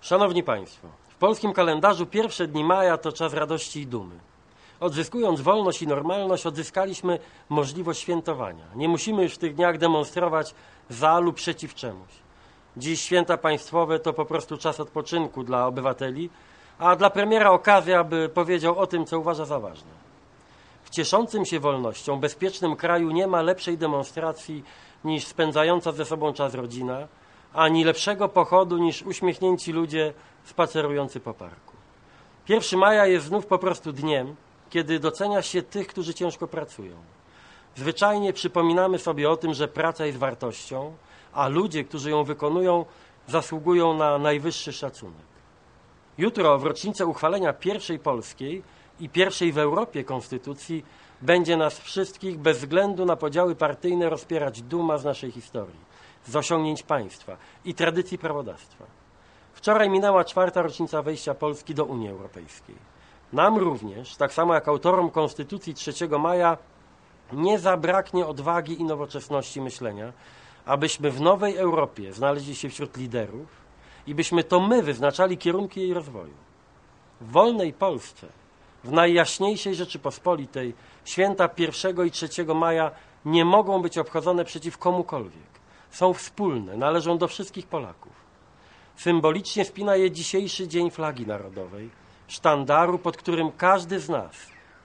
Szanowni Państwo, w polskim kalendarzu pierwsze dni maja to czas radości i dumy. Odzyskując wolność i normalność, odzyskaliśmy możliwość świętowania. Nie musimy już w tych dniach demonstrować za lub przeciw czemuś. Dziś święta państwowe to po prostu czas odpoczynku dla obywateli, a dla premiera okazja, by powiedział o tym, co uważa za ważne. W cieszącym się wolnością, bezpiecznym kraju nie ma lepszej demonstracji niż spędzająca ze sobą czas rodzina, ani lepszego pochodu niż uśmiechnięci ludzie spacerujący po parku. 1 maja jest znów po prostu dniem, kiedy docenia się tych, którzy ciężko pracują. Zwyczajnie przypominamy sobie o tym, że praca jest wartością, a ludzie, którzy ją wykonują, zasługują na najwyższy szacunek. Jutro, w rocznicę uchwalenia pierwszej polskiej i pierwszej w Europie konstytucji, będzie nas wszystkich bez względu na podziały partyjne rozpierać duma z naszej historii, z osiągnięć państwa i tradycji prawodawstwa. Wczoraj minęła czwarta rocznica wejścia Polski do Unii Europejskiej. Nam również, tak samo jak autorom Konstytucji 3 maja, nie zabraknie odwagi i nowoczesności myślenia, abyśmy w nowej Europie znaleźli się wśród liderów i byśmy to my wyznaczali kierunki jej rozwoju. W wolnej Polsce, w najjaśniejszej Rzeczypospolitej, święta 1 i 3 maja nie mogą być obchodzone przeciw komukolwiek. Są wspólne, należą do wszystkich Polaków. Symbolicznie spina je dzisiejszy Dzień Flagi Narodowej, sztandaru, pod którym każdy z nas,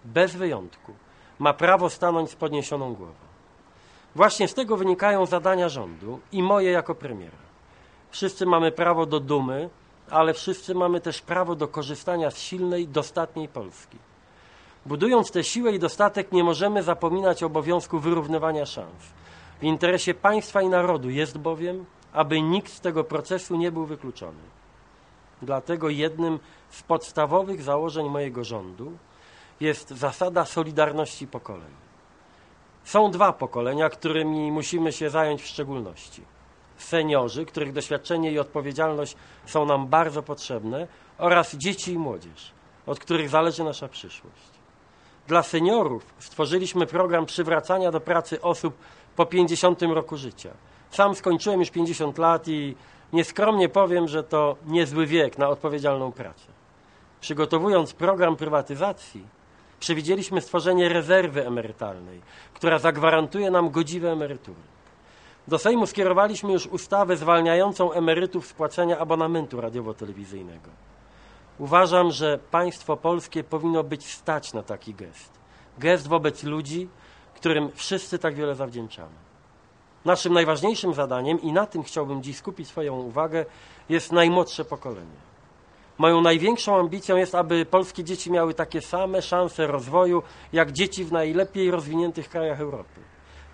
bez wyjątku, ma prawo stanąć z podniesioną głową. Właśnie z tego wynikają zadania rządu i moje jako premiera. Wszyscy mamy prawo do dumy, ale wszyscy mamy też prawo do korzystania z silnej, dostatniej Polski. Budując tę siłę i dostatek, nie możemy zapominać o obowiązku wyrównywania szans. W interesie państwa i narodu jest bowiem, aby nikt z tego procesu nie był wykluczony. Dlatego jednym z podstawowych założeń mojego rządu jest zasada solidarności pokoleń. Są dwa pokolenia, którymi musimy się zająć w szczególności. Seniorzy, których doświadczenie i odpowiedzialność są nam bardzo potrzebne, oraz dzieci i młodzież, od których zależy nasza przyszłość. Dla seniorów stworzyliśmy program przywracania do pracy osób po 50 roku życia. Sam skończyłem już 50 lat i nieskromnie powiem, że to niezły wiek na odpowiedzialną pracę. Przygotowując program prywatyzacji, przewidzieliśmy stworzenie rezerwy emerytalnej, która zagwarantuje nam godziwe emerytury. Do Sejmu skierowaliśmy już ustawę zwalniającą emerytów z płacenia abonamentu radiowo-telewizyjnego. Uważam, że państwo polskie powinno być stać na taki gest. Gest wobec ludzi, którym wszyscy tak wiele zawdzięczamy. Naszym najważniejszym zadaniem, i na tym chciałbym dziś skupić swoją uwagę, jest najmłodsze pokolenie. Moją największą ambicją jest, aby polskie dzieci miały takie same szanse rozwoju, jak dzieci w najlepiej rozwiniętych krajach Europy.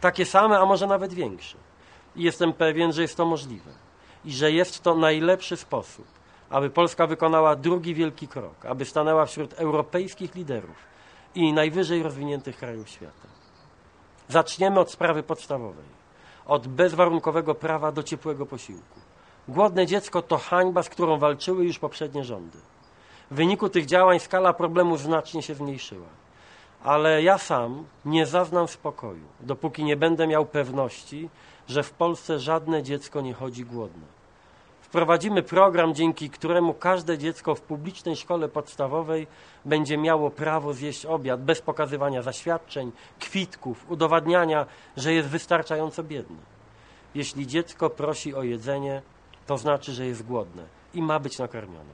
Takie same, a może nawet większe. I jestem pewien, że jest to możliwe. I że jest to najlepszy sposób, aby Polska wykonała drugi wielki krok, aby stanęła wśród europejskich liderów i najwyżej rozwiniętych krajów świata. Zaczniemy od sprawy podstawowej, od bezwarunkowego prawa do ciepłego posiłku. Głodne dziecko to hańba, z którą walczyły już poprzednie rządy. W wyniku tych działań skala problemu znacznie się zmniejszyła. Ale ja sam nie zaznam spokoju, dopóki nie będę miał pewności, że w Polsce żadne dziecko nie chodzi głodne. Wprowadzimy program, dzięki któremu każde dziecko w publicznej szkole podstawowej będzie miało prawo zjeść obiad bez pokazywania zaświadczeń, kwitków, udowadniania, że jest wystarczająco biedne. Jeśli dziecko prosi o jedzenie, to znaczy, że jest głodne i ma być nakarmione.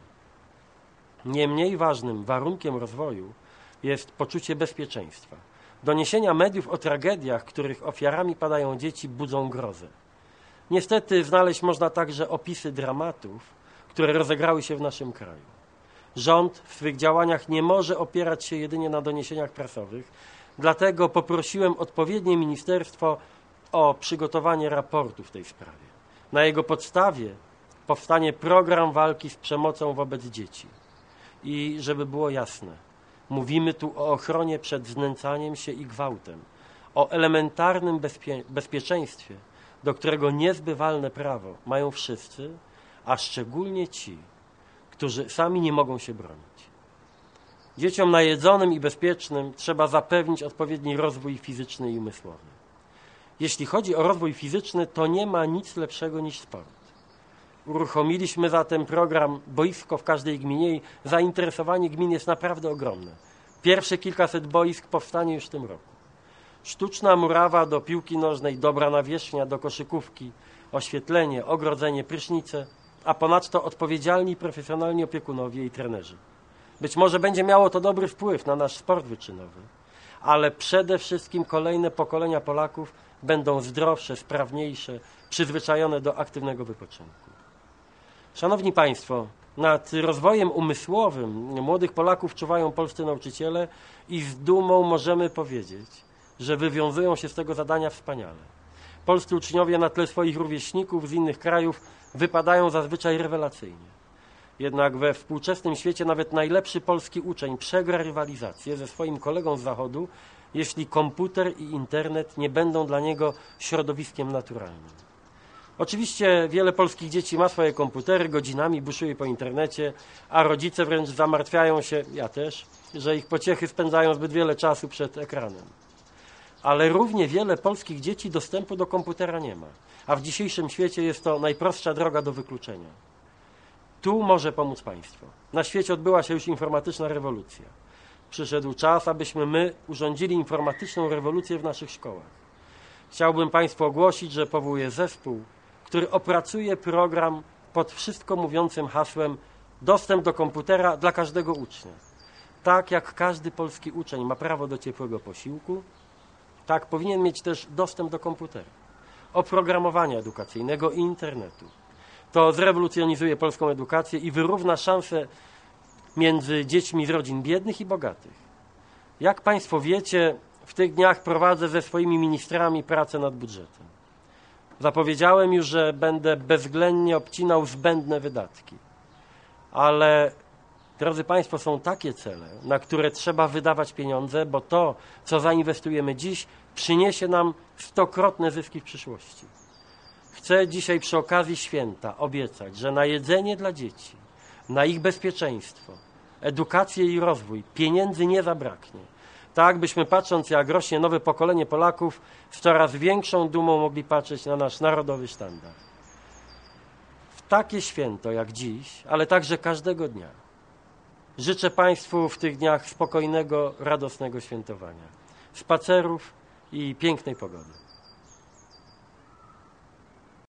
Nie mniej ważnym warunkiem rozwoju jest poczucie bezpieczeństwa. Doniesienia mediów o tragediach, których ofiarami padają dzieci, budzą grozę. Niestety znaleźć można także opisy dramatów, które rozegrały się w naszym kraju. Rząd w swych działaniach nie może opierać się jedynie na doniesieniach prasowych, dlatego poprosiłem odpowiednie ministerstwo o przygotowanie raportu w tej sprawie. Na jego podstawie powstanie program walki z przemocą wobec dzieci. I żeby było jasne, mówimy tu o ochronie przed znęcaniem się i gwałtem, o elementarnym bezpie bezpieczeństwie, do którego niezbywalne prawo mają wszyscy, a szczególnie ci, którzy sami nie mogą się bronić. Dzieciom najedzonym i bezpiecznym trzeba zapewnić odpowiedni rozwój fizyczny i umysłowy. Jeśli chodzi o rozwój fizyczny, to nie ma nic lepszego niż sport. Uruchomiliśmy zatem program Boisko w każdej gminie i zainteresowanie gmin jest naprawdę ogromne. Pierwsze kilkaset boisk powstanie już w tym roku. Sztuczna murawa do piłki nożnej, dobra nawierzchnia do koszykówki, oświetlenie, ogrodzenie, prysznice, a ponadto odpowiedzialni profesjonalni opiekunowie i trenerzy. Być może będzie miało to dobry wpływ na nasz sport wyczynowy, ale przede wszystkim kolejne pokolenia Polaków będą zdrowsze, sprawniejsze, przyzwyczajone do aktywnego wypoczynku. Szanowni Państwo, nad rozwojem umysłowym młodych Polaków czuwają polscy nauczyciele i z dumą możemy powiedzieć, że wywiązują się z tego zadania wspaniale. Polscy uczniowie na tle swoich rówieśników z innych krajów wypadają zazwyczaj rewelacyjnie. Jednak we współczesnym świecie nawet najlepszy polski uczeń przegra rywalizację ze swoim kolegą z zachodu, jeśli komputer i internet nie będą dla niego środowiskiem naturalnym. Oczywiście wiele polskich dzieci ma swoje komputery, godzinami buszuje po internecie, a rodzice wręcz zamartwiają się, ja też, że ich pociechy spędzają zbyt wiele czasu przed ekranem. Ale równie wiele polskich dzieci dostępu do komputera nie ma, a w dzisiejszym świecie jest to najprostsza droga do wykluczenia. Tu może pomóc państwo. Na świecie odbyła się już informatyczna rewolucja. Przyszedł czas, abyśmy my urządzili informatyczną rewolucję w naszych szkołach. Chciałbym Państwu ogłosić, że powołuję zespół, który opracuje program pod wszystko mówiącym hasłem dostęp do komputera dla każdego ucznia. Tak jak każdy polski uczeń ma prawo do ciepłego posiłku, tak powinien mieć też dostęp do komputera, oprogramowania edukacyjnego i internetu. To zrewolucjonizuje polską edukację i wyrówna szanse między dziećmi z rodzin biednych i bogatych. Jak Państwo wiecie, w tych dniach prowadzę ze swoimi ministrami pracę nad budżetem. Zapowiedziałem już, że będę bezwzględnie obcinał zbędne wydatki. Ale, drodzy Państwo, są takie cele, na które trzeba wydawać pieniądze, bo to, co zainwestujemy dziś, przyniesie nam stokrotne zyski w przyszłości. Chcę dzisiaj przy okazji święta obiecać, że na jedzenie dla dzieci, na ich bezpieczeństwo, edukację i rozwój pieniędzy nie zabraknie tak byśmy patrząc jak rośnie nowe pokolenie Polaków z coraz większą dumą mogli patrzeć na nasz narodowy sztandar. W takie święto jak dziś, ale także każdego dnia życzę Państwu w tych dniach spokojnego, radosnego świętowania, spacerów i pięknej pogody.